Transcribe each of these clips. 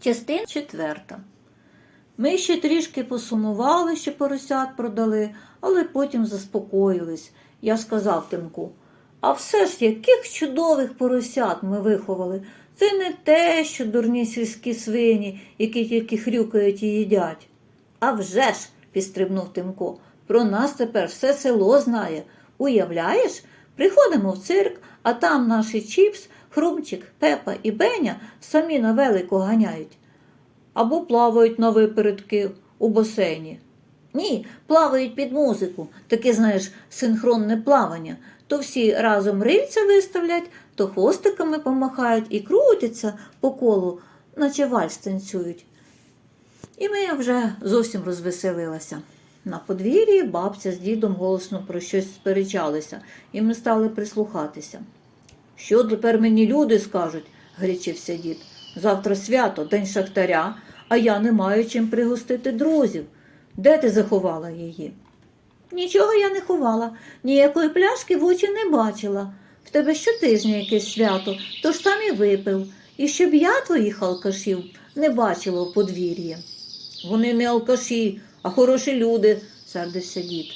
Частина четверта. Ми ще трішки посумували, що поросят продали, але потім заспокоїлись. Я сказав Тимку, а все ж яких чудових поросят ми виховали. Це не те, що дурні сільські свині, які тільки хрюкають і їдять. А вже ж, підстрибнув Тимко, про нас тепер все село знає. Уявляєш, приходимо в цирк, а там наші чіпс, хрумчик, пепа і беня самі на велико ганяють. Або плавають на випередки у басейні. Ні, плавають під музику, таке, знаєш, синхронне плавання. То всі разом рильця виставлять, то хвостиками помахають і крутяться по колу, наче вальс танцюють. І ми вже зовсім розвеселилися. На подвір'ї бабця з дідом голосно про щось сперечалися, і ми стали прислухатися. Що тепер мені люди скажуть, грічився дід. Завтра свято, день шахтаря, а я не маю чим пригостити друзів. Де ти заховала її? Нічого я не ховала, ніякої пляшки в очі не бачила. В тебе щотижня якесь свято, тож сам і випив, і щоб я твоїх алкашів не бачила в подвір'ї. Вони не алкаші, а хороші люди, сердився дід.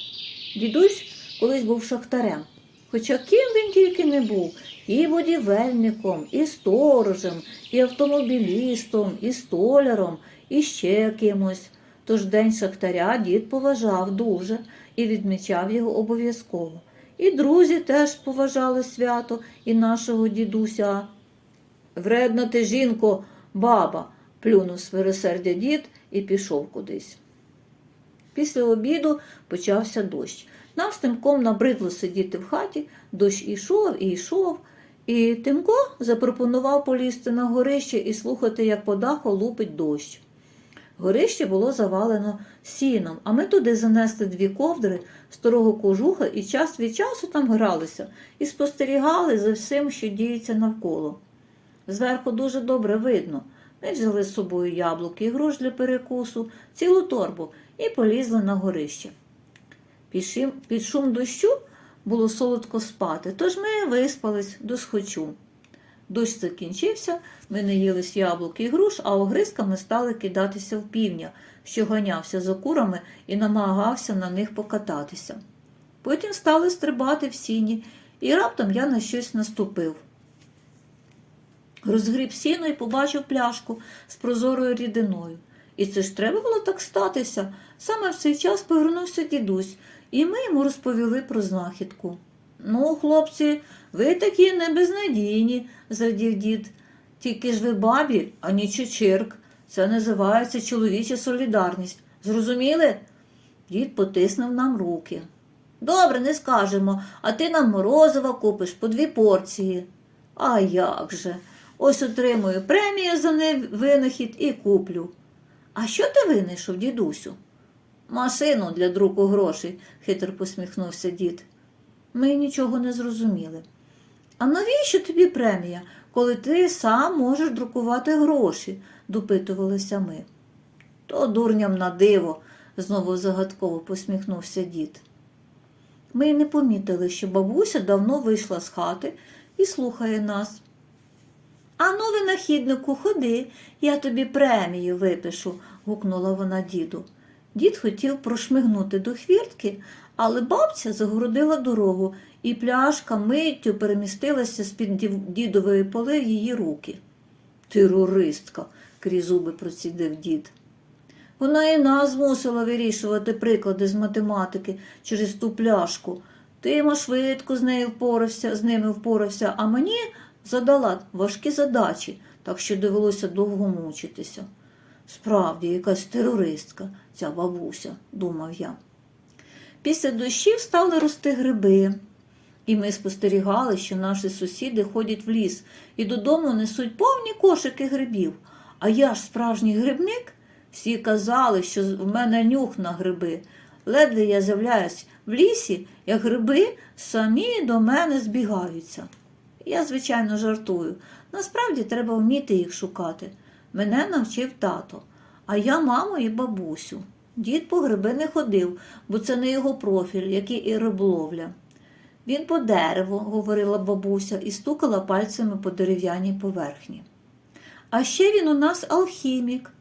Дідусь колись був шахтарем. Хоча ким він тільки не був, і будівельником, і сторожем, і автомобілістом, і столяром, і ще кимось. Тож день шахтаря дід поважав дуже і відмічав його обов'язково. І друзі теж поважали свято і нашого дідуся. Вредна ти, жінко, баба, плюнув свиросердя дід і пішов кудись. Після обіду почався дощ. Нам з Тимком набридло сидіти в хаті, дощ ішов і йшов, і Тимко запропонував полізти на горище і слухати, як по даху лупить дощ. Горище було завалено сіном, а ми туди занесли дві ковдри старого кожуха і час від часу там гралися і спостерігали за всім, що діється навколо. Зверху дуже добре видно. Ми взяли з собою яблуки і грош для перекусу, цілу торбу і полізли на горище. Під шум, дощу було солодко спати, тож ми виспались до схочу. Дощ закінчився, ми не їлись яблук і груш, а огризками стали кидатися в півня, що ганявся за курами і намагався на них покататися. Потім стали стрибати в сіні, і раптом я на щось наступив. Розгріб сіно і побачив пляшку з прозорою рідиною. І це ж треба було так статися. Саме в цей час повернувся дідусь, і ми йому розповіли про знахідку. Ну, хлопці, ви такі не безнадійні, зрадів дід. Тільки ж ви бабі, а не чечирк. Це називається чоловіча солідарність. Зрозуміли? Дід потиснув нам руки. Добре, не скажемо, а ти нам морозива купиш по дві порції. А як же? Ось отримую премію за винахід і куплю. А що ти винайшов, дідусю? Машину для друку грошей, хитро посміхнувся дід. Ми нічого не зрозуміли. А навіщо тобі премія, коли ти сам можеш друкувати гроші? допитувалися ми. То дурням на диво, знову загадково посміхнувся дід. Ми не помітили, що бабуся давно вийшла з хати і слухає нас. Ану, винахіднику, ходи, я тобі премію випишу, гукнула вона діду. Дід хотів прошмигнути до хвіртки, але бабця загородила дорогу, і пляшка миттю перемістилася з-під дідової поли в її руки. Терористка, крізь зуби процідив дід. Вона і нас змусила вирішувати приклади з математики через ту пляшку. Тима швидко з нею впорався, з ними впорався, а мені задала важкі задачі, так що довелося довго мучитися. Справді, якась терористка, ця бабуся, думав я. Після дощів стали рости гриби, і ми спостерігали, що наші сусіди ходять в ліс і додому несуть повні кошики грибів. А я ж справжній грибник. Всі казали, що в мене нюх на гриби. Ледве я з'являюсь в лісі, як гриби самі до мене збігаються. Я, звичайно, жартую. Насправді треба вміти їх шукати. Мене навчив тато, а я маму і бабусю. Дід по гриби не ходив, бо це не його профіль, як і риболовля. Він по дереву, говорила бабуся, і стукала пальцями по дерев'яній поверхні. А ще він у нас алхімік.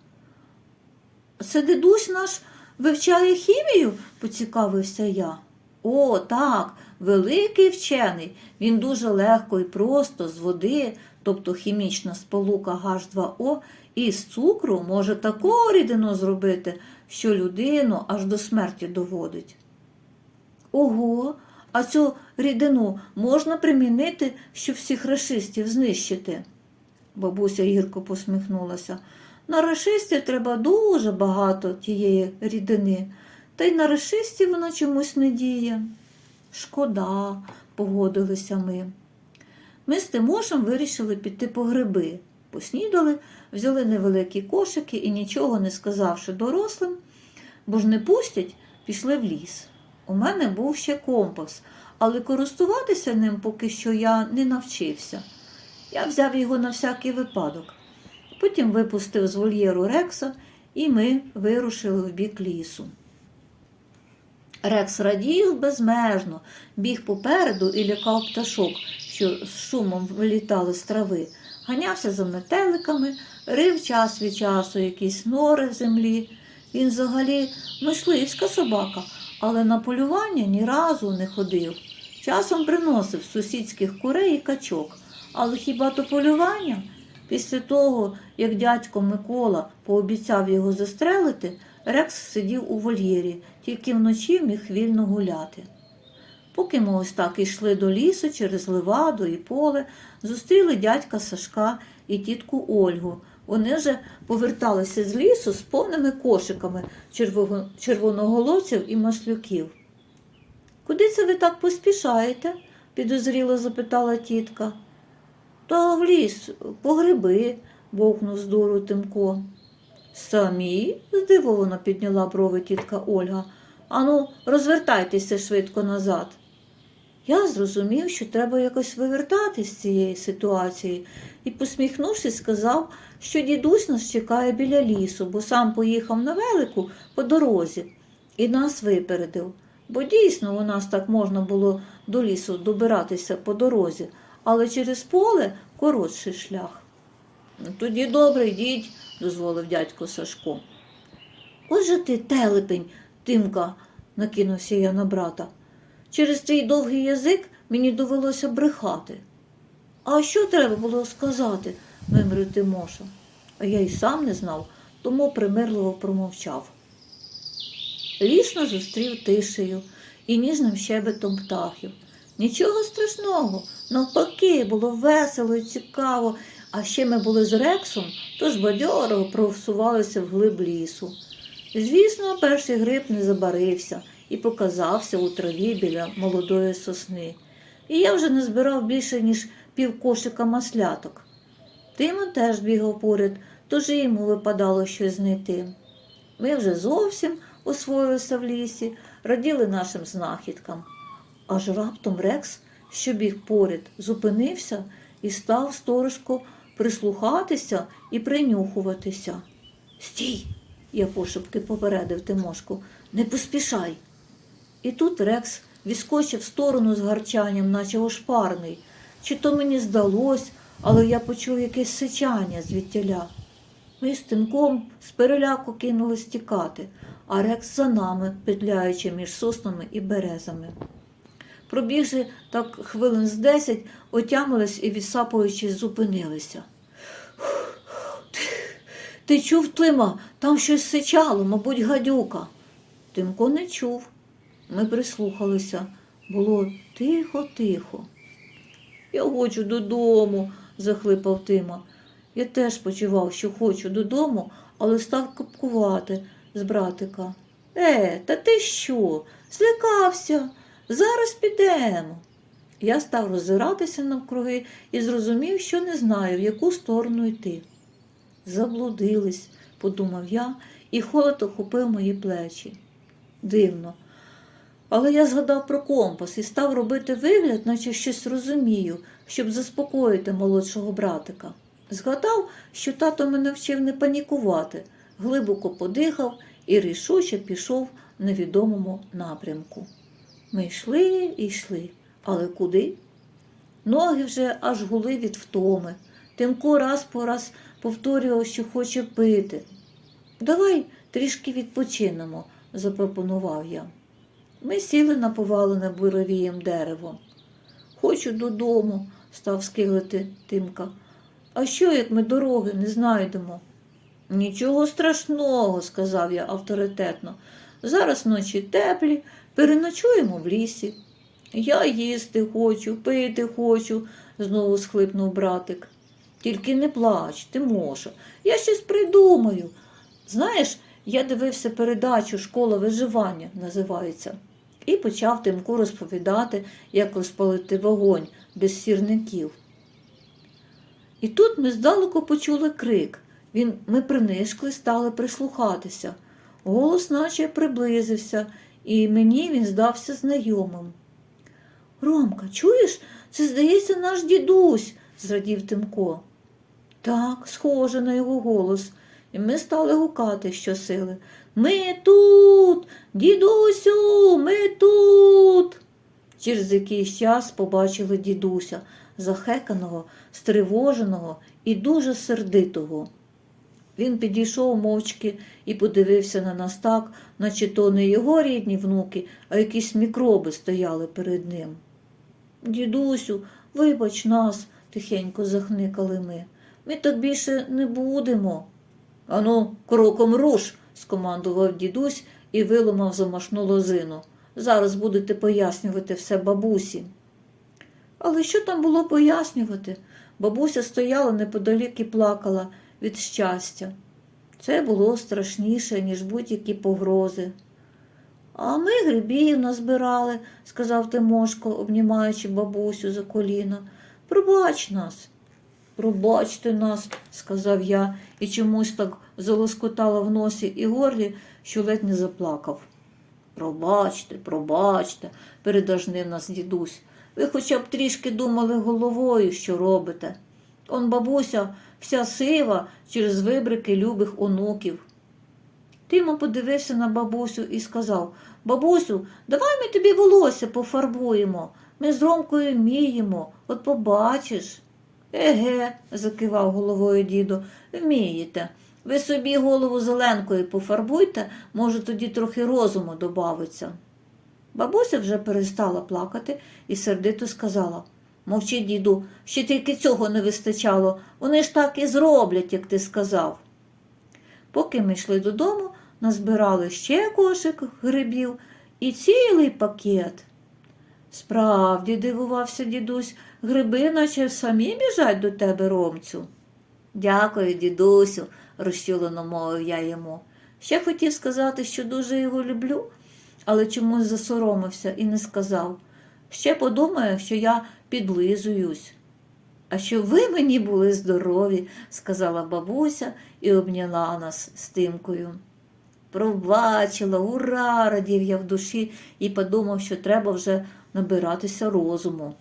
Це дідусь наш вивчає хімію? поцікавився я. О, так, великий вчений. Він дуже легко і просто з води, тобто хімічна сполука H2O, і з цукру може таку рідину зробити, що людину аж до смерті доводить. Ого, а цю рідину можна примінити, щоб всіх рашистів знищити? Бабуся гірко посміхнулася. На рашистів треба дуже багато тієї рідини, та й на рашистів вона чомусь не діє. Шкода, погодилися ми. Ми з Тимошем вирішили піти по гриби. Поснідали, взяли невеликі кошики і, нічого не сказавши дорослим, бо ж не пустять, пішли в ліс. У мене був ще компас, але користуватися ним поки що я не навчився. Я взяв його на всякий випадок. Потім випустив з вольєру Рекса, і ми вирушили в бік лісу. Рекс радів безмежно, біг попереду і лякав пташок, що з шумом вилітали з трави, ганявся за метеликами, рив час від часу якісь нори в землі. Він взагалі мисливська собака, але на полювання ні разу не ходив. Часом приносив сусідських курей і качок. Але хіба то полювання? Після того, як дядько Микола пообіцяв його застрелити, Рекс сидів у вольєрі, тільки вночі міг вільно гуляти. Поки ми ось так йшли до лісу через ливаду і поле, зустріли дядька Сашка і тітку Ольгу. Вони вже поверталися з лісу з повними кошиками червоноголовців і маслюків. Куди це ви так поспішаєте? підозріло запитала тітка. Та в ліс, по гриби, бовкнув з дуру Тимко. Самі? здивовано підняла брови тітка Ольга. Ану, розвертайтеся швидко назад. Я зрозумів, що треба якось вивертати з цієї ситуації, і, посміхнувшись, сказав, що дідусь нас чекає біля лісу, бо сам поїхав на велику по дорозі і нас випередив. Бо дійсно у нас так можна було до лісу добиратися по дорозі, але через поле коротший шлях. «Ну, Тоді добре, йдіть, дозволив дядько Сашко. Отже ти, телепень, Тимка, накинувся я на брата. Через твій довгий язик мені довелося брехати. А що треба було сказати? вимрив Тимоша. А я й сам не знав, тому примирливо промовчав. Ліс нас зустрів тишею і ніжним щебетом птахів. Нічого страшного, навпаки, було весело і цікаво, а ще ми були з Рексом, тож бадьоро просувалися вглиб лісу. Звісно, перший гриб не забарився і показався у траві біля молодої сосни. І я вже не збирав більше, ніж пів кошика масляток. Тимон теж бігав поряд, тож і йому випадало щось знайти. Ми вже зовсім освоїлися в лісі, раділи нашим знахідкам. Аж раптом Рекс, що біг поряд, зупинився і став сторожко прислухатися і принюхуватися. Стій! я пошепки попередив Тимошку, не поспішай. І тут Рекс відскочив в сторону з гарчанням, наче ошпарний. Чи то мені здалось, але я почув якесь сичання звідтіля. Ми з тимком з переляку кинулись тікати, а Рекс за нами, петляючи між соснами і березами. Пробігши так хвилин з десять, отямились і, відсапуючись, зупинилися. Ти чув, Тима, там щось сичало, мабуть, гадюка. Тимко не чув. Ми прислухалися. Було тихо-тихо. Я хочу додому, захлипав Тима. Я теж почував, що хочу додому, але став капкувати з братика. Е, та ти що? Злякався? Зараз підемо. Я став роззиратися навкруги і зрозумів, що не знаю, в яку сторону йти. Заблудились, подумав я, і холод охопив мої плечі. Дивно. Але я згадав про компас і став робити вигляд, наче щось розумію, щоб заспокоїти молодшого братика. Згадав, що тато мене вчив не панікувати, глибоко подихав і рішуче пішов невідомому напрямку. Ми йшли і йшли, але куди? Ноги вже аж гули від втоми. Тимко раз по раз повторював, що хоче пити. Давай трішки відпочинемо, запропонував я. Ми сіли на повалене буровієм дерево. Хочу додому, став скиглити Тимка. А що, як ми дороги не знайдемо? Нічого страшного, сказав я авторитетно. Зараз ночі теплі, переночуємо в лісі. Я їсти хочу, пити хочу, знову схлипнув братик. Тільки не плач, Тимоша, я щось придумаю. Знаєш, я дивився передачу Школа виживання називається, і почав Тимку розповідати, як розпалити вогонь без сірників. І тут ми здалеку почули крик. Він, ми принишкли, стали прислухатися. Голос наче приблизився, і мені він здався знайомим. Ромка, чуєш, це, здається, наш дідусь, зрадів Тимко. Так, схоже на його голос, і ми стали гукати щосили. Ми тут, дідусю, ми тут. Через якийсь час побачили дідуся, захеканого, стривоженого і дуже сердитого. Він підійшов мовчки і подивився на нас так, наче то не його рідні внуки, а якісь мікроби стояли перед ним. Дідусю, вибач нас, тихенько захникали ми. Ми так більше не будемо. Ану, кроком руш, скомандував дідусь і виламав замашну лозину. Зараз будете пояснювати все бабусі. Але що там було пояснювати? Бабуся стояла неподалік і плакала від щастя. Це було страшніше, ніж будь-які погрози. А ми грибів назбирали, сказав Тимошко, обнімаючи бабусю за коліна. Пробач нас. Пробачте нас, сказав я, і чомусь так залоскотало в носі і горлі, що ледь не заплакав. Пробачте, пробачте, передажнив нас дідусь. Ви хоча б трішки думали головою, що робите. Он бабуся вся сива через вибрики любих онуків. Тимо подивився на бабусю і сказав Бабусю, давай ми тобі волосся пофарбуємо. Ми з Ромкою вміємо, от побачиш. Еге, закивав головою діду, вмієте. Ви собі голову зеленкою пофарбуйте, може, тоді трохи розуму добавиться. Бабуся вже перестала плакати і сердито сказала Мовчи, діду, ще тільки цього не вистачало. Вони ж так і зроблять, як ти сказав. Поки ми йшли додому, назбирали ще кошик грибів і цілий пакет. Справді, дивувався дідусь, гриби наче самі біжать до тебе, ромцю. Дякую, дідусю, розчулено мовив я йому. Ще хотів сказати, що дуже його люблю, але чомусь засоромився і не сказав. Ще подумаю, що я підлизуюсь. А що ви мені були здорові, сказала бабуся і обняла нас з тимкою. Пробачила, ура, радів я в душі і подумав, що треба вже набиратися розуму.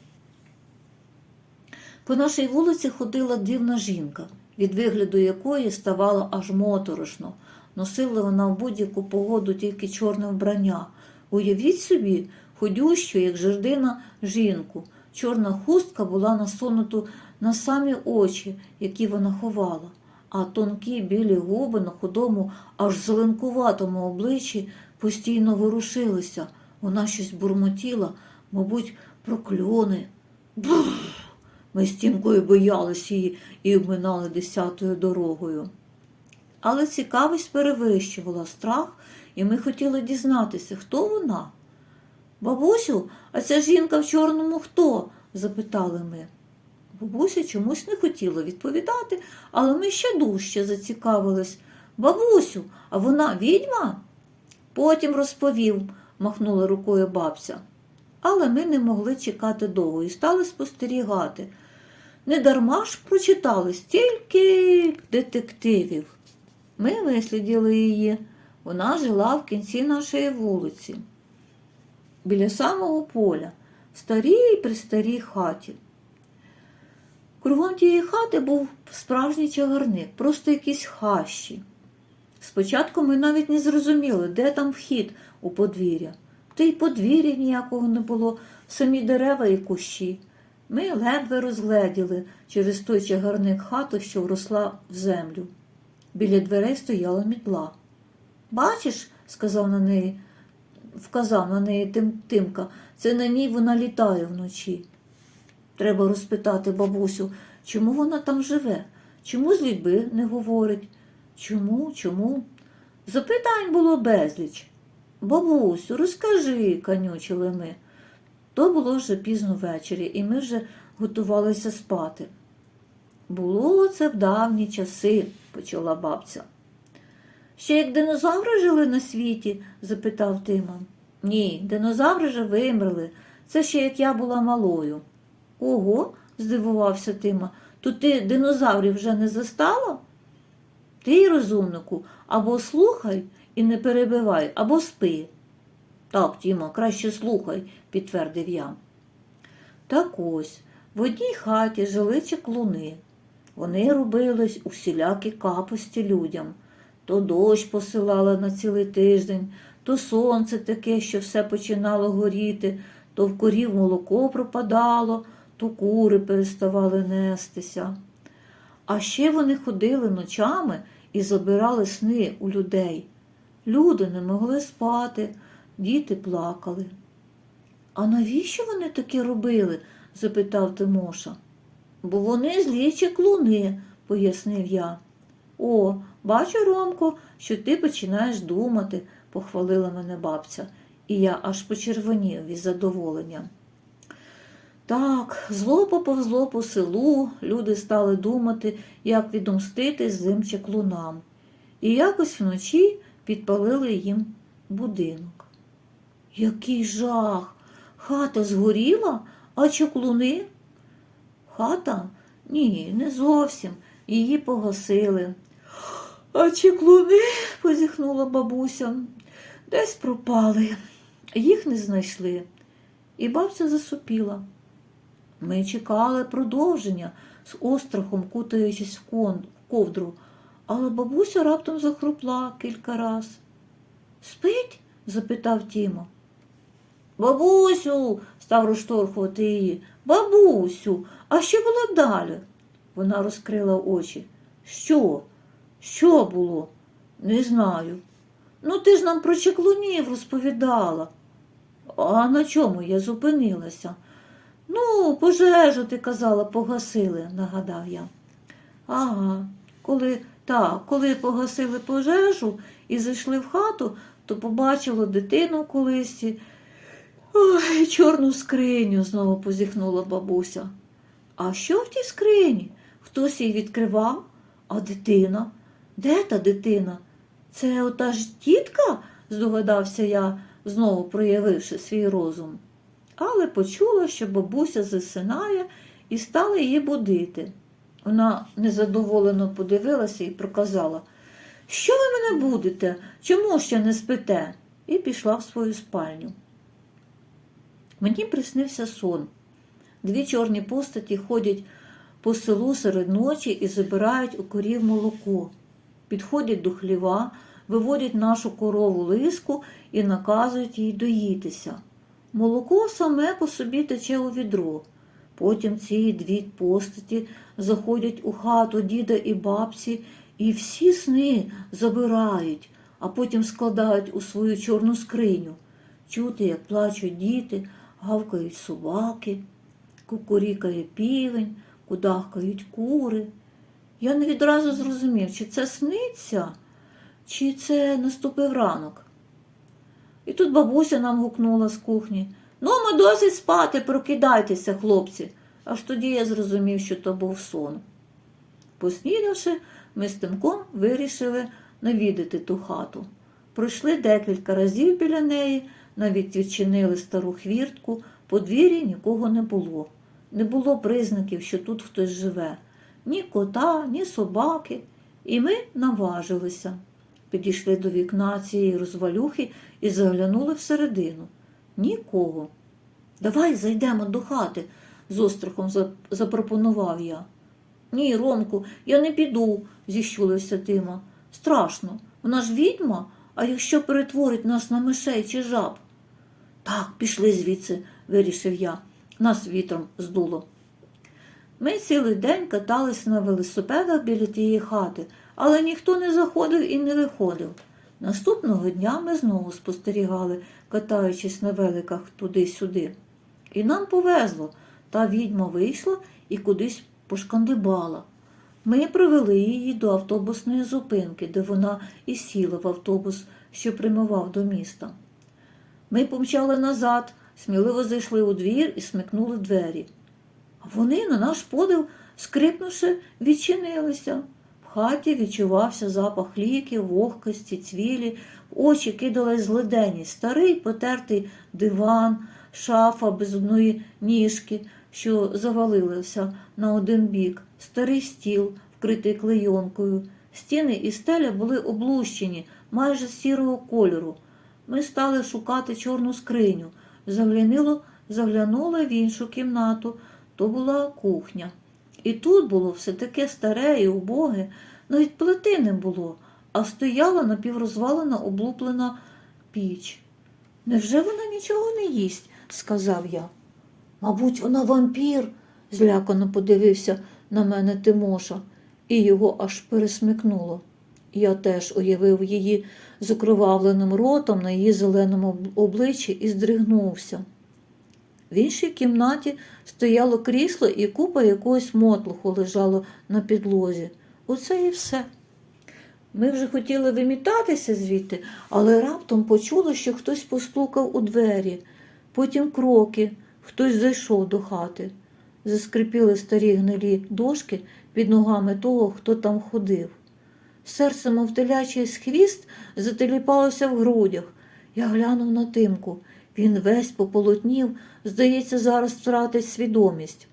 По нашій вулиці ходила дивна жінка, від вигляду якої ставало аж моторошно. Носила вона в будь-яку погоду тільки чорне вбрання. Уявіть собі, ходющу, як жердина, жінку. Чорна хустка була насунута на самі очі, які вона ховала, а тонкі білі губи на худому, аж зеленкуватому обличчі постійно ворушилися. Вона щось бурмотіла, мабуть, прокльони. Бух! Ми з тімкою боялися її і обминали десятою дорогою. Але цікавість перевищувала страх, і ми хотіли дізнатися, хто вона. Бабусю, а ця жінка в чорному хто? запитали ми. Бабуся чомусь не хотіла відповідати, але ми ще дужче зацікавились. Бабусю, а вона відьма? Потім розповів, махнула рукою бабця. Але ми не могли чекати довго і стали спостерігати. Недарма ж прочитали стільки детективів. Ми висліділи її. Вона жила в кінці нашої вулиці, біля самого поля, в старій пристарій хаті. Кругом тієї хати був справжній чагарник, просто якісь хащі. Спочатку ми навіть не зрозуміли, де там вхід у подвір'я. Та й подвір'я ніякого не було, самі дерева і кущі. Ми ледве розгледіли через той чагарник хату, що вросла в землю. Біля дверей стояла мітла. Бачиш, сказав на неї, вказав на неї Тим, Тимка, це на ній вона літає вночі. Треба розпитати бабусю, чому вона там живе, чому з людьми не говорить, чому, чому. Запитань було безліч. Бабусю, розкажи, канючили ми. То було вже пізно ввечері, і ми вже готувалися спати. Було це в давні часи, почала бабця. Ще як динозаври жили на світі? запитав Тима. Ні, динозаври вже вимерли. Це ще як я була малою. Ого, здивувався Тима, то ти динозаврів вже не застала? Ти, розумнику, або слухай і не перебивай, або спи. Так, Тіма, краще слухай, підтвердив я. Так ось, в одній хаті жили чеклуни. Вони робились усілякі капості людям. То дощ посилала на цілий тиждень, то сонце таке, що все починало горіти, то в корів молоко пропадало, то кури переставали нестися. А ще вони ходили ночами і забирали сни у людей. Люди не могли спати, діти плакали. А навіщо вони таке робили? запитав Тимоша. Бо вони злі чеклуни, пояснив я. О, бачу, Ромко, що ти починаєш думати, похвалила мене бабця, і я аж почервонів від задоволення. Так, зло поповзло по селу, люди стали думати, як відомстити злим чеклунам. І якось вночі підпалили їм будинок. Який жах! Хата згоріла, а чеклуни? Хата? Ні, не зовсім. Її погасили. А чеклуни, позіхнула бабуся, десь пропали. Їх не знайшли. І бабця засупіла. Ми чекали продовження, з острахом кутаючись в ковдру, але бабуся раптом захрупла кілька раз. Спить? запитав Тімо. Бабусю, став розштовхувати її. Бабусю, а що було далі? Вона розкрила очі. Що? Що було? Не знаю. Ну, ти ж нам про чеклунів розповідала. А на чому я зупинилася? Ну, пожежу, ти казала, погасили, нагадав я. Ага, коли так, коли погасили пожежу і зайшли в хату, то побачила дитину в колисі. Ой, чорну скриню, знову позіхнула бабуся. А що в тій скрині? Хтось її відкривав? А дитина? Де та дитина? Це ота ж тітка? здогадався я, знову проявивши свій розум. Але почула, що бабуся засинає і стала її будити. Вона незадоволено подивилася і проказала, що ви мене будете? Чому ще не спите? І пішла в свою спальню. Мені приснився сон. Дві чорні постаті ходять по селу серед ночі і забирають у корів молоко. Підходять до хліва, виводять нашу корову лиску і наказують їй доїтися. Молоко саме по собі тече у відро. Потім ці дві постаті заходять у хату діда і бабці і всі сни забирають, а потім складають у свою чорну скриню. Чути, як плачуть діти, гавкають собаки, кукурікає півень, кудахкають кури. Я не відразу зрозумів, чи це сниться, чи це наступив ранок. І тут бабуся нам гукнула з кухні. Ну, ми досить спати, прокидайтеся, хлопці. Аж тоді я зрозумів, що то був сон. Поснідавши, ми з Тимком вирішили навідати ту хату. Пройшли декілька разів біля неї, навіть відчинили стару хвіртку, подвір'ї нікого не було. Не було признаків, що тут хтось живе. Ні кота, ні собаки. І ми наважилися. Підійшли до вікна цієї розвалюхи і заглянули всередину. Нікого. Давай зайдемо до хати, з острахом запропонував я. Ні, Ромку, я не піду, зіщулився Тима. Страшно. Вона ж відьма, а якщо перетворить нас на мишей чи жаб? Так, пішли звідси, вирішив я. Нас вітром здуло. Ми цілий день катались на велосипедах біля тієї хати, але ніхто не заходив і не виходив. Наступного дня ми знову спостерігали, катаючись на великах туди-сюди. І нам повезло, та відьма вийшла і кудись пошкандибала. Ми привели її до автобусної зупинки, де вона і сіла в автобус, що прямував до міста. Ми помчали назад, сміливо зайшли у двір і смикнули двері. А вони, на наш подив, скрипнувши, відчинилися. Хаті відчувався запах ліків, вогкості, цвілі, очі кидалась злиденність, старий потертий диван, шафа без одної ніжки, що завалилася на один бік, старий стіл, вкритий клейонкою. Стіни і стеля були облущені, майже сірого кольору. Ми стали шукати чорну скриню. Заглянули в іншу кімнату. То була кухня. І тут було все таке старе і убоге, навіть плити не було, а стояла напіврозвалена облуплена піч. Невже вона нічого не їсть? сказав я. Мабуть, вона вампір, злякано подивився на мене Тимоша, і його аж пересмикнуло. Я теж уявив її з окровавленим ротом на її зеленому обличчі і здригнувся. В іншій кімнаті стояло крісло і купа якогось мотлуху лежало на підлозі. Оце і все. Ми вже хотіли вимітатися звідти, але раптом почули, що хтось постукав у двері, потім кроки, хтось зайшов до хати. Заскрипіли старі гнилі дошки під ногами того, хто там ходив. Серце, мов телячий хвіст, зателіпалося в грудях. Я глянув на тимку. Він весь пополотнів, здається, зараз втратить свідомість.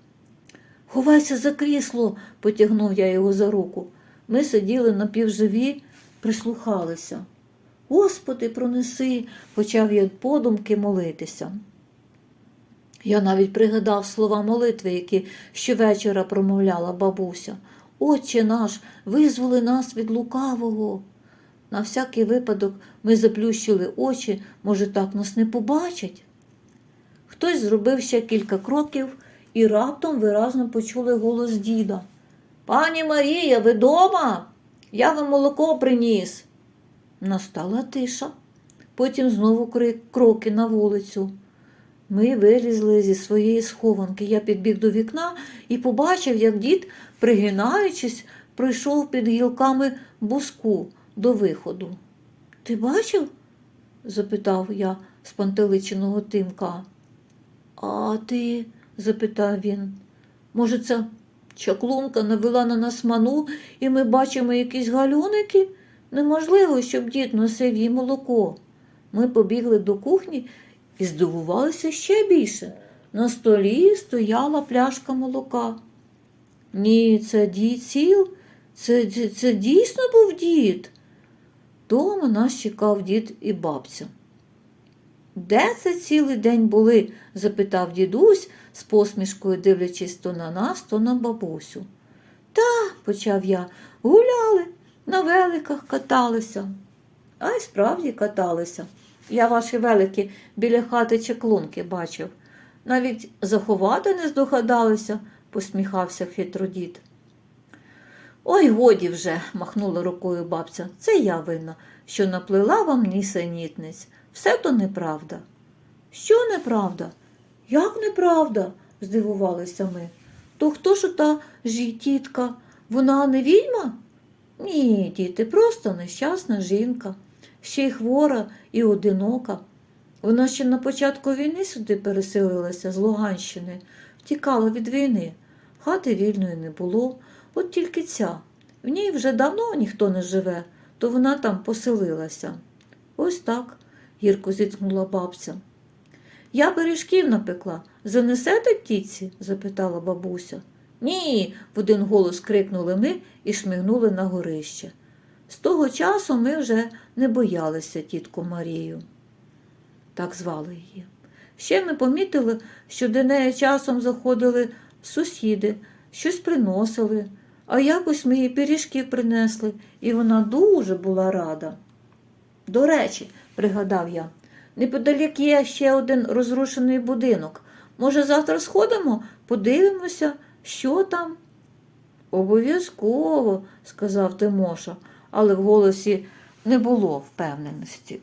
Ховайся за крісло, потягнув я його за руку. Ми сиділи напівживі, прислухалися. Господи, пронеси, почав я подумки молитися. Я навіть пригадав слова молитви, які щовечора промовляла бабуся. Отче наш, визволи нас від лукавого. На всякий випадок ми заплющили очі, може, так нас не побачать. Хтось зробив ще кілька кроків і раптом виразно почули голос діда. Пані Марія, ви дома? Я вам молоко приніс. Настала тиша. Потім знову кроки на вулицю. Ми вилізли зі своєї схованки. Я підбіг до вікна і побачив, як дід, пригинаючись, пройшов під гілками буску до виходу. Ти бачив? запитав я спантеличеного тимка. А ти? запитав він. Може, ця чаклунка навела на нас ману, і ми бачимо якісь галюники? Неможливо, щоб дід носив їй молоко. Ми побігли до кухні і здивувалися ще більше. На столі стояла пляшка молока. Ні, це дід сіл, це, це, це дійсно був дід. Дома нас чекав дід і бабця. Де це цілий день були? запитав дідусь, з посмішкою дивлячись то на нас, то на бабусю. Та, почав я, гуляли, на великах каталися. А й справді каталися. Я ваші велики біля хати чеклунки бачив. Навіть заховати не здогадалися, посміхався хитро дід. Ой, годі вже, махнула рукою бабця. Це я винна, що наплела вам нісенітниць. Все то неправда. Що неправда? Як неправда? здивувалися ми. То хто ж та жітітка? Вона не відьма? Ні, діти, просто нещасна жінка, ще й хвора і одинока. Вона ще на початку війни сюди переселилася з Луганщини, втікала від війни. Хати вільної не було, от тільки ця. В ній вже давно ніхто не живе, то вона там поселилася. Ось так, гірко зітхнула бабця. Я пиріжків напекла. Занесете тітці? запитала бабуся. Ні, в один голос крикнули ми і шмигнули на горище. З того часу ми вже не боялися тітку Марію. Так звали її. Ще ми помітили, що до неї часом заходили сусіди, щось приносили, а якось ми їй пиріжків принесли, і вона дуже була рада. До речі, пригадав я, неподалік є ще один розрушений будинок. Може, завтра сходимо, подивимося, Що там? Обов'язково, сказав Тимоша, але в голосі не було впевненості.